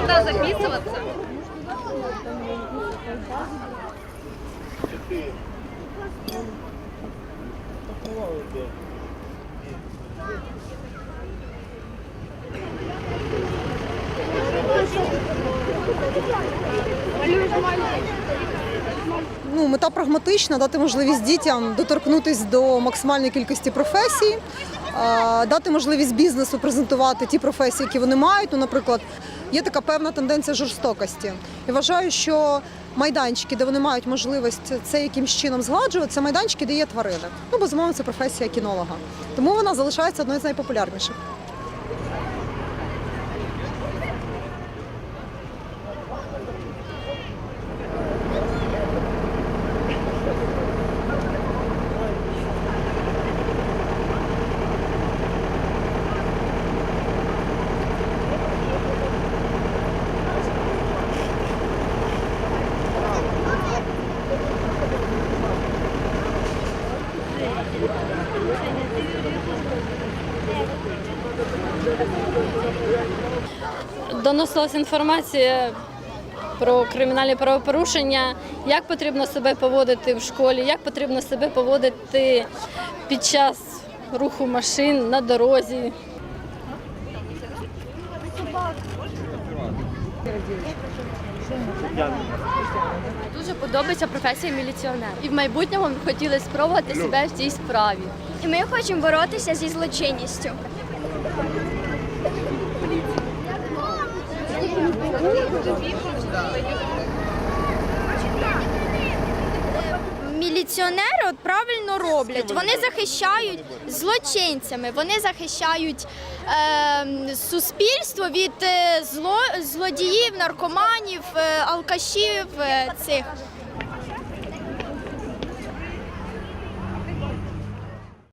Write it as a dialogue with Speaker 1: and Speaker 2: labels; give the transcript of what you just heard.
Speaker 1: Куда записываться?
Speaker 2: Ну, мета прагматична дати можливість дітям доторкнутися до максимальної кількості професій, дати можливість бізнесу презентувати ті професії, які вони мають. Ну, наприклад, є така певна тенденція жорстокості. І вважаю, що майданчики, де вони мають можливість це якимсь чином згладжувати, це майданчики, де є тварини. Ну, безумовно, це професія кінолога. Тому вона залишається одною з найпопулярніших.
Speaker 3: Доносилась інформація про кримінальні правопорушення, як потрібно себе поводити в школі, як потрібно себе поводити під час руху машин на дорозі.
Speaker 4: Дуже подобається професія міліціонера. І в майбутньому ми хотіли спробувати себе в цій справі.
Speaker 5: І ми хочемо боротися зі злочинністю. Міліціонери от правильно роблять. Вони захищають злочинцями, вони захищають е, суспільство від е, зло, злодіїв, наркоманів, е, алкашів, е, цих